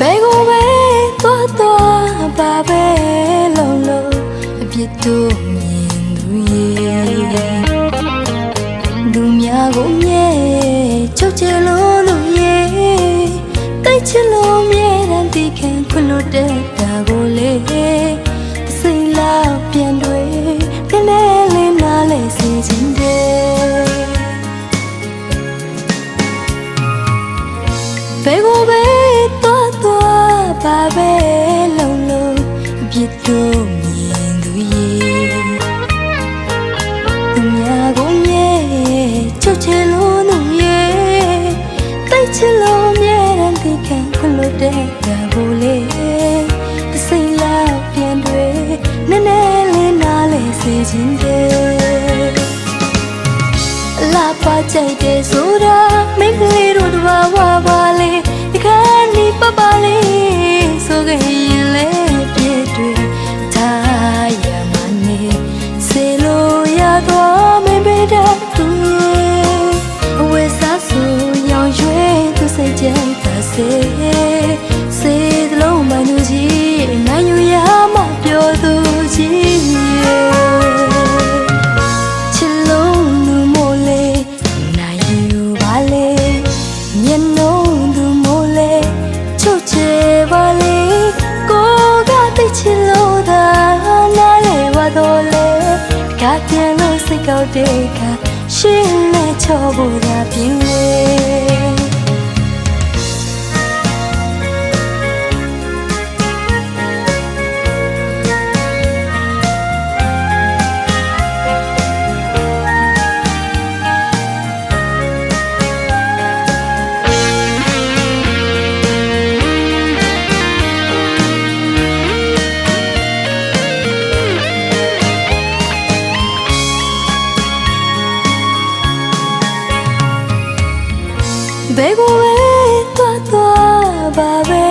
ဘယ်ကိုပဲသွားသွားပါပဲလုံးလုံးအပြစ်တို့မြင်သူရဲ့သူများကိုမြဲချုပ်ချလို့သူရဲ့တိုက်ချလို့မြဲတမ်းတိခံခွလို့တဲ့တာကိုလေ ကောက်တဲ့အခါရှင်းနဲ့ချောဖို့သာပြင်းလေ ဘယ်ကိုပဲသွားသွားပါပဲ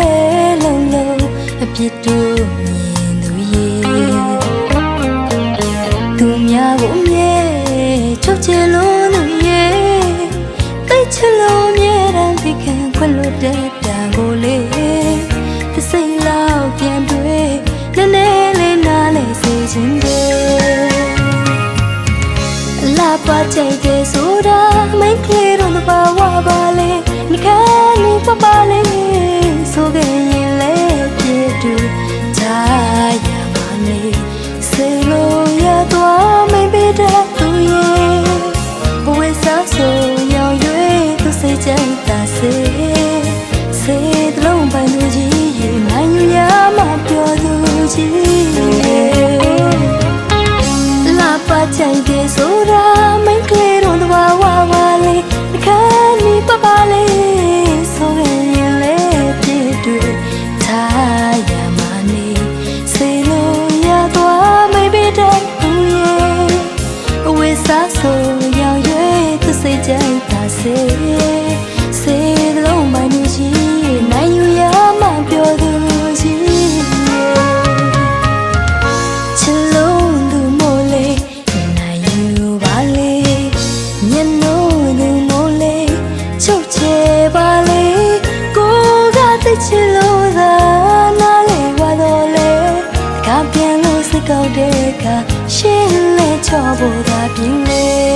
လုံးလုံးအပြစ်တို့မြင်သူရဲ့သူများကိုမြဲချုပ်ချယ်လို့သူရဲ့တိတ်ချလို့မြဲတမ်းဒီခံခွလို့တဲ့တန်ကိုလေတစ်စိမ့်လောက်ပြန်တွေ့နည်းနည်းလေးနားလေစေခြင်းတဲ့လာပါကြိုက်တယ်ဆို ဆိုတာမိန်းကလေးတို့တဘာဝပါလေဒီခါနီပပလေးဆိုရင်လေပြည့်တွေ့ထားရမနေစေလို့ရသွားမိပေးတဲ့သူရဲ့အဝေးစားဆိုရောင်ရွယ်သူစိတ်ကြိုက်တာစေစေ ချုပ်ချေပါလေကိုကသိချင်လို့သာနားလေဝါတော့လေကပြန်လို့စကောက်တဲ့ကရှင်းလဲချောဖို့သာပြင်းလေ